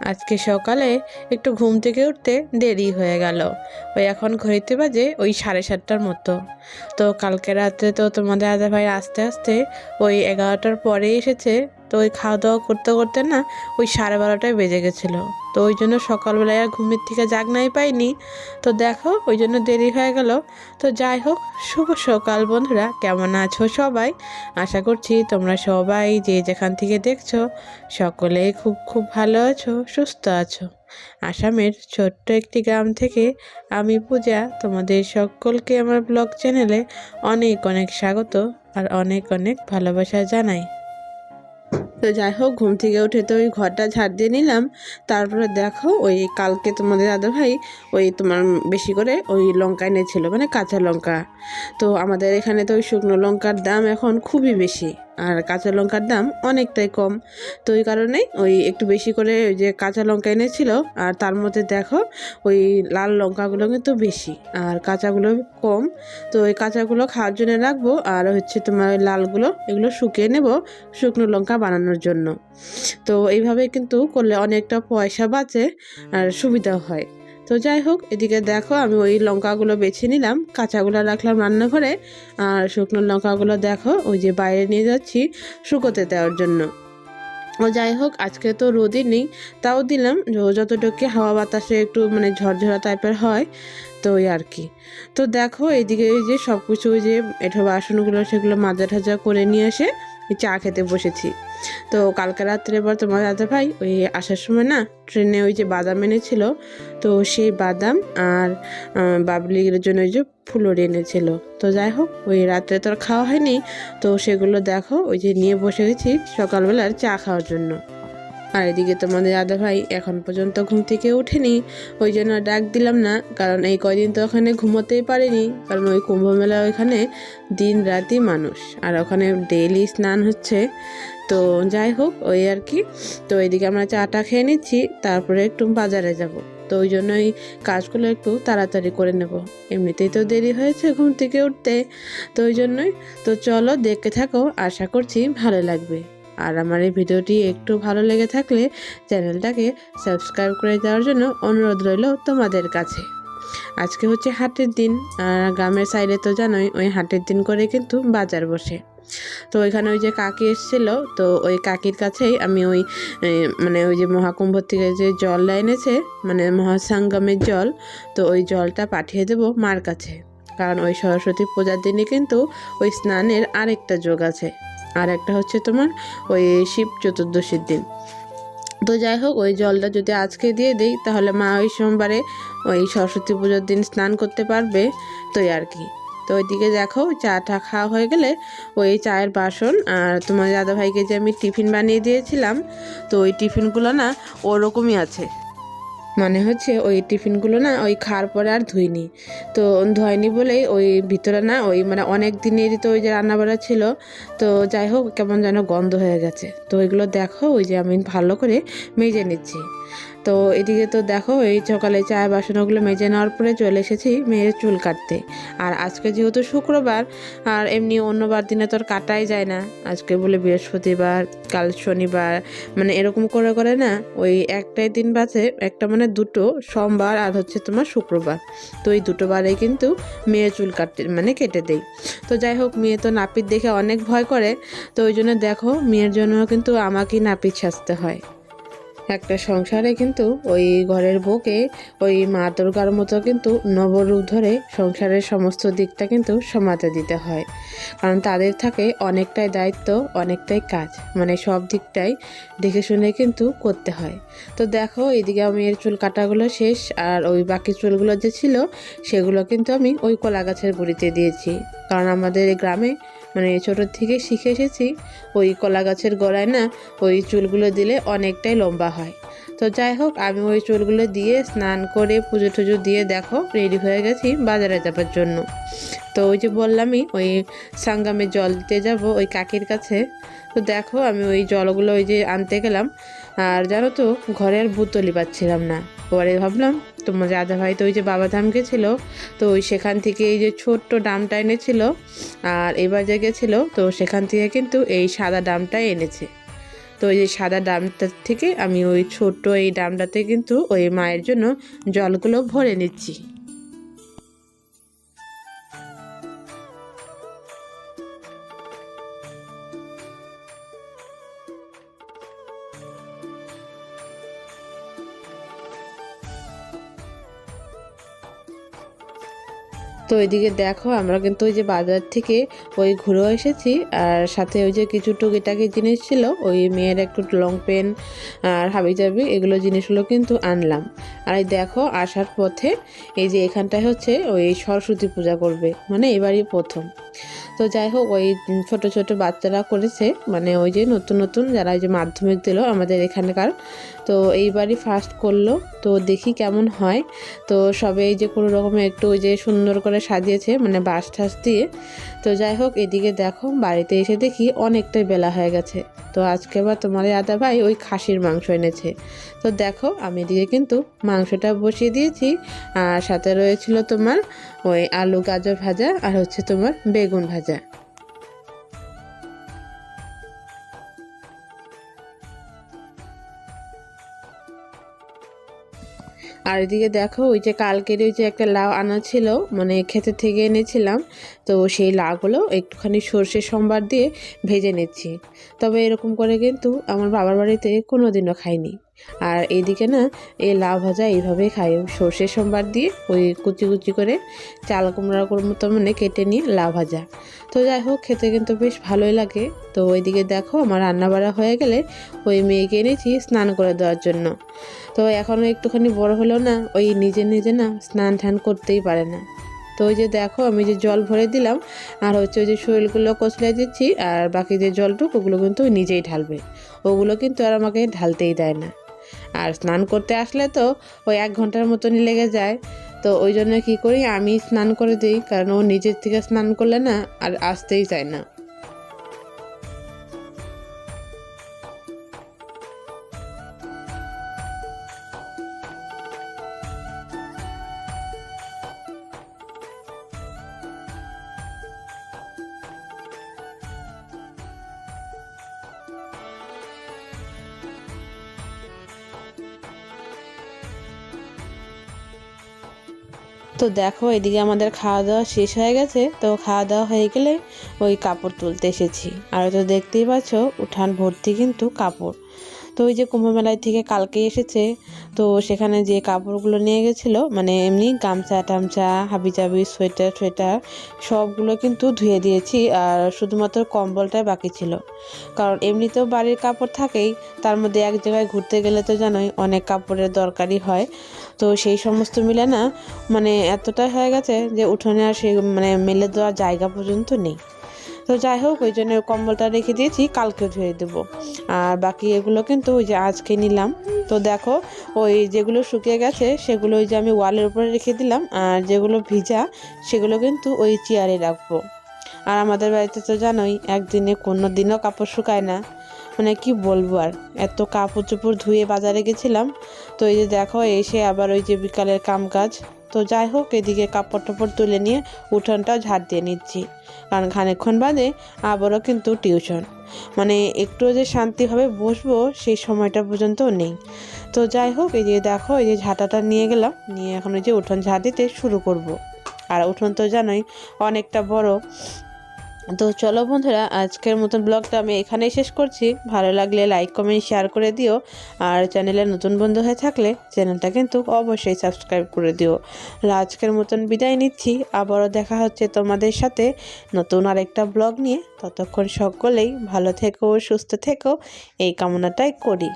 আজকে সকালে একটু ঘুম থেকে উঠতে দেরি হয়ে গেল। ওই এখন ঘড়িতে বাজে ওই সাড়ে সাতটার মতো। তো কালকে রাতে তো তোমাদের দাদা ভাই আস্তে আস্তে ওই এগারোটার পরে এসেছে তো ওই খাওয়া দাওয়া করতে করতে না ওই সাড়ে বারোটায় বেজে গেছিল। তো ওই জন্য সকালবেলায় আর ঘুমের থেকে জাগনাই পাইনি। তো দেখো, ওই জন্য দেরি হয়ে গেল। তো যাই হোক, শুভ সকাল বন্ধুরা, কেমন আছো সবাই? আশা করছি তোমরা সবাই যে যেখান থেকে দেখছ সকলেই খুব খুব ভালো আছো, সুস্থ আছো। আসামের ছোট্ট একটি গ্রাম থেকে আমি পূজা, তোমাদের সকলকে আমার ব্লগ চ্যানেলে অনেক অনেক স্বাগত আর অনেক অনেক ভালোবাসা জানাই। তো যাই হোক, ঘুম থেকে উঠে তো ওই ঘরটা ঝাড় দিয়ে নিলাম। তারপরে দেখো, ওই কালকে তোমাদের দাদা ভাই ওই তোমার বেশি করে ওই লঙ্কা এনেছিল মানে কাঁচা লঙ্কা। তো আমাদের এখানে তো ওই শুকনো লঙ্কার দাম এখন খুবই বেশি, আর কাঁচা লঙ্কার দাম অনেকটাই কম। তো ওই কারণেই ওই একটু বেশি করে ওই যে কাঁচা লঙ্কা এনেছিল, আর তার মধ্যে দেখো ওই লাল লঙ্কাগুলো কিন্তু বেশি, আর কাঁচাগুলো কম। তো ওই কাঁচাগুলো খাওয়ার জন্য রাখব, আর হচ্ছে তোমার ওই লালগুলো এগুলো শুকিয়ে নেব শুকনো লঙ্কা বানানোর জন্য। তো এইভাবে কিন্তু করলে অনেকটা পয়সা বাঁচে, আর সুবিধা হয়। তো যাই হোক, এদিকে দেখো আমি ওই লঙ্কাগুলো বেছে নিলাম, কাঁচাগুলো রাখলাম রান্নাঘরে, আর শুকনো লঙ্কাগুলো দেখো, ওই যে বাইরে নিয়ে যাচ্ছি শুকোতে দেওয়ার জন্য। ও যাই হোক, আজকে তো রোদই নেই, তাও দিলাম যতটুকু হাওয়া বাতাসে একটু মানে ঝরঝরা টাইপের হয়, তো ওই আর কি। তো দেখো এইদিকে ওই যে সব কিছু ওই যে এঠো বাসনগুলো সেগুলো মাজা ঠাজা করে নিয়ে এই চা খেতে বসেছি। তো কালকে রাত্রে এবার তোমার দাদা ভাই ওই আসার সময় না ট্রেনে ওই যে বাদাম এনেছিল, তো সেই বাদাম আর বাবলির জন্য ওই যে ফুলরি এনেছিল। তো যাই হোক, ওই রাত্রে তো আর খাওয়া হয়নি, তো সেগুলো দেখো, ওই যে নিয়ে বসে গেছি সকালবেলার চা খাওয়ার জন্য। আর এদিকে তোমাদের দাদা ভাই এখন পর্যন্ত ঘুম থেকে ওঠেনি, ওই জন্য ডাক দিলাম না, কারণ এই কয়দিন তো ওখানে ঘুমোতেই পারেনি, কারণ ওই কুম্ভ মেলা ওইখানে দিন রাতই মানুষ, আর ওখানে ডেইলি স্নান হচ্ছে। তো যাই হোক, ওই আর কি। তো এইদিকে আমরা চাটা খেয়ে নিচ্ছি, তারপরে একটু বাজারে যাব। তো ওই জন্য এই কাজগুলো একটু তাড়াতাড়ি করে নেব। এমনিতেই তো দেরি হয়েছে ঘুম থেকে উঠতে, তো ওই জন্যই। তো চলো দেখতে থাকো, আশা করছি ভালো লাগবে। আর আমার এই ভিডিওটি একটু ভালো লেগে থাকলে চ্যানেলটাকে সাবস্ক্রাইব করে দেওয়ার জন্য অনুরোধ রইল তোমাদের কাছে। আজকে হচ্ছে হাটের দিন, আর গ্রামের সাইডে তো জানোই, ওই হাটের দিন করে কিন্তু বাজার বসে। তো ওইখানে ওই যে কাকি এসেছিল, তো ওই কাকির কাছেই আমি ওই মানে ওই যে মহাকুম্ভ থেকে যে জলটা এনেছে মানে মহাসঙ্গমের জল, তো ওই জলটা পাঠিয়ে দেব মার কাছে। কারণ ওই সরস্বতী পূজার দিনে কিন্তু ওই স্নানের আরেকটা যোগ আছে। আর একটা হচ্ছে তোমার ওই শিব চতুর্দশীর দিন। তো যাই হোক, ওই জলটা যদি আজকে দিয়ে দিই, তাহলে মা ওই সোমবারে ওই সরস্বতী পুজোর দিন স্নান করতে পারবে, তো আর কি। তো ওইদিকে দেখো, চাটা খাওয়া হয়ে গেলে ওই চায়ের বাসন আর তোমার দাদাভাইকে যে আমি টিফিন বানিয়ে দিয়েছিলাম, তো ওই টিফিনগুলো না ওরকমই আছে। মানে হচ্ছে ওই টিফিনগুলো না ওই খাওয়ার পরে আর ধুইনি। তো ধোয়নি বলেই ওই ভিতরে না ওই মানে অনেক দিনেরই তো ওই যে রান্নাবাড়া ছিল। তো যাই হোক কেমন যেন গন্ধ হয়ে গেছে। তো ওইগুলো দেখো, ওই যে আমি ভালো করে মেজে নিচ্ছি। তো এদিকে তো দেখো, এই সকালে চা বাসনগুলো মেজে নেওয়ার পরে চলে এসেছি মেয়ের চুল কাটতে। আর আজকে যেহেতু শুক্রবার, আর এমনি অন্যবার দিনে তো আর কাটাই যায় না। আজকে বলে বৃহস্পতিবার, কাল শনিবার মানে এরকম করে করে না, ওই একটাই দিন বাজে একটা মানে দুটো, সোমবার আর হচ্ছে তোমার শুক্রবার। তো এই দুটো বারে কিন্তু মেয়ে চুল কাটতে মানে কেটে দেই। তো যাই হোক, মেয়ে তো নাপিত দেখে অনেক ভয় করে, তো ওই জন্য দেখো, মেয়ের জন্য কিন্তু আমাকেই নাপিত সাজতে হয়। একটা সংসারে কিন্তু ওই ঘরের বউকে ওই মা দুর্গার মতো কিন্তু নবরূপ ধরে সংসারের সমস্ত দিকটা কিন্তু সমাতে দিতে হয়। কারণ তাদের থাকে অনেকটাই দায়িত্ব, অনেকটাই কাজ। মানে সব দিকটাই দেখে শুনে কিন্তু করতে হয়। তো দেখো, এদিকে আমি এর চুল কাটাগুলো শেষ আর ওই বাকি চুলগুলো যে ছিল, সেগুলো কিন্তু আমি ওই কলা গাছের গুঁড়িতে দিয়েছি। কারণ আমাদের গ্রামে মানে ছোটো থেকে শিখে এসেছি, ওই কলা গাছের গোড়ায় না ওই চুলগুলো দিলে অনেকটাই লম্বা হয়। তো যাই হোক, আমি ওই চুলগুলো দিয়ে স্নান করে পুজো টুজো দিয়ে দেখো রেডি হয়ে গেছি বাজারে যাবার জন্য। তো ওই যে বললামই, ওই সাঙ্গামে জল দিতে যাব ওই কাকির কাছে। তো দেখো আমি ওই জলগুলো ওই যে আনতে গেলাম আর জানো তো ঘরের বোতলই পাচ্ছিলাম না। পরে ভাবলাম, তোমার দাদা ভাই তো ওই যে বাবা ধাম গেছিল, তো ওই সেখান থেকে এই যে ছোট্ট ডামটা এনেছিল, আর এবার যে গেছিল, তো সেখান থেকে কিন্তু এই সাদা ডামটাই এনেছে। তো ওই যে সাদা ড্রামটার থেকে আমি ওই ছোট্ট এই ড্রামটাতে কিন্তু ওই মায়ের জন্য জলগুলো ভরে নিচ্ছি। তো এদিকে দেখো, আমরা কিন্তু ওই যে বাজার থেকে ওই ঘুরে এসেছি। আর সাথে ওই যে কিছু টুকিটাকি জিনিস ছিল, ওই মেয়ের একটু লং পেন আর হাবি চাবি এগুলো জিনিসগুলো কিন্তু আনলাম। আর এই দেখো, আসার পথে এই যে এখানটায় হচ্ছে ওই সরস্বতী পূজা করবে মানে এবারই প্রথম। তো যাই হোক, ওই ছোট ছোট বাচ্চারা করেছে। মানে ওই যে নতুন নতুন যারা ওই যে মাধ্যমিক দিল আমাদের এখানকার। তো এইবারই ফার্স্ট করল। তো দেখি কেমন হয়। তো সবে এই যে কোনো রকমের একটু ওই যে সুন্দর করে সাজিয়েছে মানে বাঁশ ঠাস দিয়ে। তো যাই হোক, এদিকে দেখো, বাড়িতে এসে দেখি অনেকটাই বেলা হয়ে গেছে। তো আজকে আবার তোমার আদা ভাই ওই খাসির মাংস এনেছে। তো দেখো, আমি এদিকে কিন্তু মাংসটা বসিয়ে দিয়েছি। আর সাথে রয়েছিল তোমার ওই আলু গাজর ভাজা আর হচ্ছে তোমার বেগুন ভাজা। আর এদিকে দেখো, ওই যে কালকের ওই যে একটা লাউ আনা ছিল মানে খেতে থেকে এনেছিলাম, তো সেই লাউগুলো একটুখানি সর্ষে সম্বার দিয়ে ভেজে নিচ্ছি। তবে এরকম করে কিন্তু আমার বাবার বাড়িতে কোনো দিনও খাইনি। আর এইদিকে না, এই লাউ ভাজা এইভাবেই খাই। সর্ষে সম্বার দিয়ে ওই কুচি কুচি করে চাল কুমড়ার মতো মানে কেটে নিয়ে লাউ ভাজা। তো যাই হোক, খেতে কিন্তু বেশ ভালোই লাগে। তো ওইদিকে দেখো, আমার রান্না বাড়া হয়ে গেলে ওই মেয়েকে এনেছি স্নান করে দেওয়ার জন্য। তো এখনও একটুখানি বড় হলো না, ওই নিজে নিজে না স্নান টান করতেই পারে না। তো ওই যে দেখো, আমি যে জল ভরে দিলাম, আর হচ্ছে ওই যে শরীরগুলো কচলে দিচ্ছি, আর বাকি যে জলটুকু, ওগুলো কিন্তু নিজেই ঢালবে। ওগুলো কিন্তু আর আমাকে ঢালতেই দেয় না। আর স্নান করতে আসলে তো ওই এক ঘণ্টার মতনই লেগে যায়। তো ওই জন্য কী করি, আমি স্নান করে দিই, কারণ ও নিজের থেকে স্নান করলে না আর আসতেই চায় না। তো দেখো, এদিকে আমাদের খাওয়া দাওয়া শেষ হয়ে গেছে। তো খাওয়া দাওয়া হয়ে গেলে ওই কাপড় তুলতে এসেছি। আর তো দেখতেই পাচ্ছ, উঠান ভর্তি কিন্তু কাপড়। তো ওই যে কুম্ভমেলায় থেকে কালকে এসেছে, তো সেখানে যে কাপড়গুলো নিয়ে গেছিল মানে এমনি গামছা টামছা হাবি জাবি সোয়েটার সোয়েটার, সবগুলো কিন্তু ধুয়ে দিয়েছি আর শুধুমাত্র কম্বলটাই বাকি ছিল। কারণ এমনিতেও বাড়ির কাপড় থাকেই, তার মধ্যে এক জায়গায় ঘুরতে গেলে তো জানোই অনেক কাপড়ের দরকারই হয়। তো সেই সমস্ত মিলে না মানে এতটাই হয়ে গেছে যে উঠোনে আর সেই মানে মেলে দেওয়ার জায়গা পর্যন্ত নেই। তো যাই হোক, ওই জন্য কম্বলটা রেখে দিয়েছি, কালকে ধুয়ে দেবো। আর বাকি এগুলো কিন্তু ওই যে আজকে নিলাম। তো দেখো, ওই যেগুলো শুকিয়ে গেছে, সেগুলো ওই যে আমি ওয়ালের উপরে রেখে দিলাম, আর যেগুলো ভিজা, সেগুলো কিন্তু ওই চেয়ারে রাখব। আর আমাদের বাড়িতে তো জানোই, একদিনে কোনো দিনও কাপড় শুকায় না। মানে কি বলব আর, এত কাপড় চোপড় ধুয়ে বাজারে গেছিলাম। তো এই যে দেখো, এসে আবার ওই যে বিকালের কাম কাজ তো যাই হোক, এদিকে কাপড় টাপড় তুলে নিয়ে উঠোনটাও ঝাড় দিয়ে নিচ্ছি। কারণ খানিকক্ষণ বাদে আবারও কিন্তু টিউশন। মানে একটু যে শান্তিভাবে বসবো সেই সময়টা পর্যন্ত নেই। তো যাই হোক, এই যে দেখো, এই যে ঝাঁটাটা নিয়ে গেলাম, নিয়ে এখন ওই যে উঠোন ঝাঁট দিতে শুরু করব। আর উঠোন তো জানোই অনেকটা বড়। তো চলো বন্ধুরা, আজকের মতন ব্লগটা আমি এখানেই শেষ করছি। ভালো লাগলে লাইক কমেন্ট শেয়ার করে দিও। আর চ্যানেলে নতুন বন্ধু হয়ে থাকলে চ্যানেলটা কিন্তু অবশ্যই সাবস্ক্রাইব করে দিও। আর আজকের মতন বিদায় নিচ্ছি। আবারও দেখা হচ্ছে তোমাদের সাথে নতুন আরেকটা ব্লগ নিয়ে। ততক্ষণ সকলেই ভালো থেকো, সুস্থ থেকো। এই কামনাটাই করি।